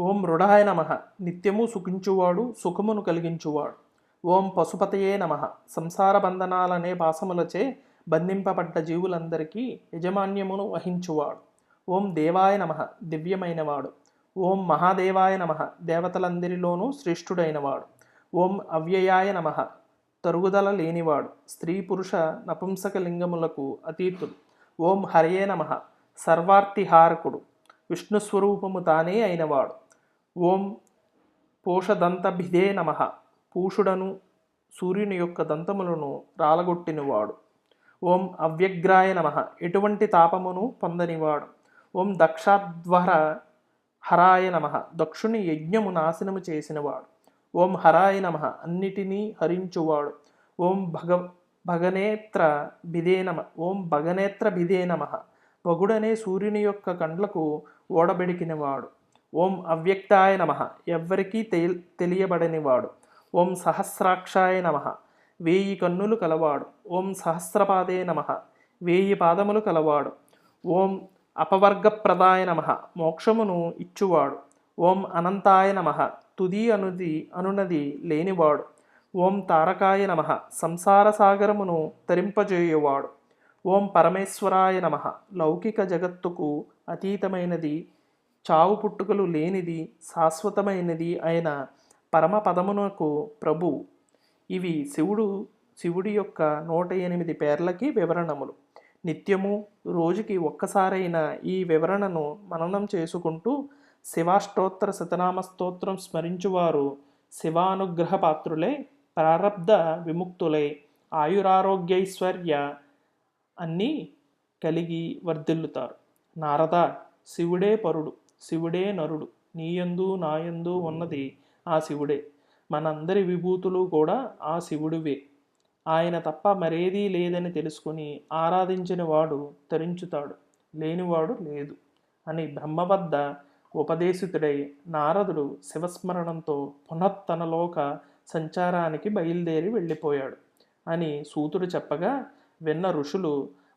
ఓం మృడాయ నమ. నిత్యము సుఖించువాడు సుఖమును కలిగించువాడు. ఓం పశుపతయే నమ. సంసార బంధనాలనే పాసములచే బంధింపబడ్డ జీవులందరికీ యజమాన్యమును వహించువాడు. ఓం దేవాయ నమ. దివ్యమైనవాడు. ఓం మహాదేవాయ నమ. దేవతలందరిలోనూ శ్రేష్ఠుడైనవాడు. ఓం అవ్యయాయ నమ. తరుగుదల లేనివాడు. స్త్రీ పురుష నపుంసక లింగములకు అతీతుడు. ఓం హరయే నమ. సర్వార్తిహారకుడు విష్ణు స్వరూపము తానే అయినవాడు. ఓం పోషదంతభిదే నమ. పూషుడను సూర్యుని యొక్క దంతములను రాలగొట్టినవాడు. ఓం అవ్యగ్రాయ నమ. ఎటువంటి తాపమును పొందనివాడు. ఓం దక్షాధ్వర హరాయ నమ. దక్షుని యజ్ఞము నాశనము చేసినవాడు. ఓం హరాయ నమ. అన్నిటినీ హరించువాడు. ఓం భగ భగనేత్ర బిదే నమ ఓం భగనేత్ర బిదే నమ. భగుడనే సూర్యుని యొక్క కండ్లకు ఓడబెడికినవాడు. ఓం అవ్యక్తాయ నమ. ఎవ్వరికీ తెల్ తెలియబడనివాడు. ఓం సహస్రాక్షాయ నమ. వేయి కన్నులు కలవాడు. ఓం సహస్రపాదే నమ. వేయి పాదములు కలవాడు. ఓం అపవర్గప్రదాయ నమ. మోక్షమును ఇచ్చువాడు. ఓం అనంతాయ నమ. తుది అనుది అనునది లేనివాడు. ఓం తారకాయ నమ. సంసార సాగరమును తరింపజేయువాడు. ఓం పరమేశ్వరాయ నమ. లౌకిక జగత్తుకు అతీతమైనది చావు పుట్టుకలు లేనిది శాశ్వతమైనది అయిన పరమపదమునకు ప్రభు. ఇవి శివుడు శివుడి యొక్క నూట ఎనిమిది పేర్లకి వివరణములు. నిత్యము రోజుకి ఒక్కసారైన ఈ వివరణను మననం చేసుకుంటూ శివాష్టోత్తర శతనామ స్తోత్రం స్మరించువారు శివానుగ్రహ పాత్రులై ప్రారబ్ధ విముక్తులై ఆయురారోగ్యైశ్వర్య అన్నీ కలిగి వర్ధిల్లుతారు. నారద శివుడే పరుడు. శివుడే నరుడు. నీయందు నాయందు ఉన్నది ఆ శివుడే. మనందరి విభూతులు కూడా ఆ శివుడివే. ఆయన తప్ప మరేదీ లేదని తెలుసుకుని ఆరాధించిన వాడు తరించుతాడు. లేనివాడు లేదు అని బ్రహ్మ వద్ద ఉపదేశితుడై నారదుడు శివస్మరణంతో పునఃతనలోక సంచారానికి బయలుదేరి వెళ్ళిపోయాడు అని సూతుడు చెప్పగా విన్న ఋషులు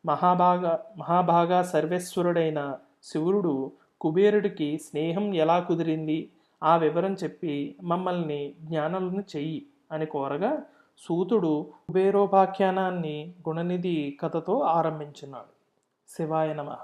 మహాభాగ మహాభాగా సర్వేశ్వరుడైన శివుడు కుబేరుడికి స్నేహం ఎలా కుదిరింది? ఆ వివరం చెప్పి మమ్మల్ని జ్ఞానులను చెయ్యి అని కోరగా సూతుడు కుబేరోపాఖ్యానాన్ని గుణనిధి కథతో ఆరంభించినాడు. శివాయ నమః.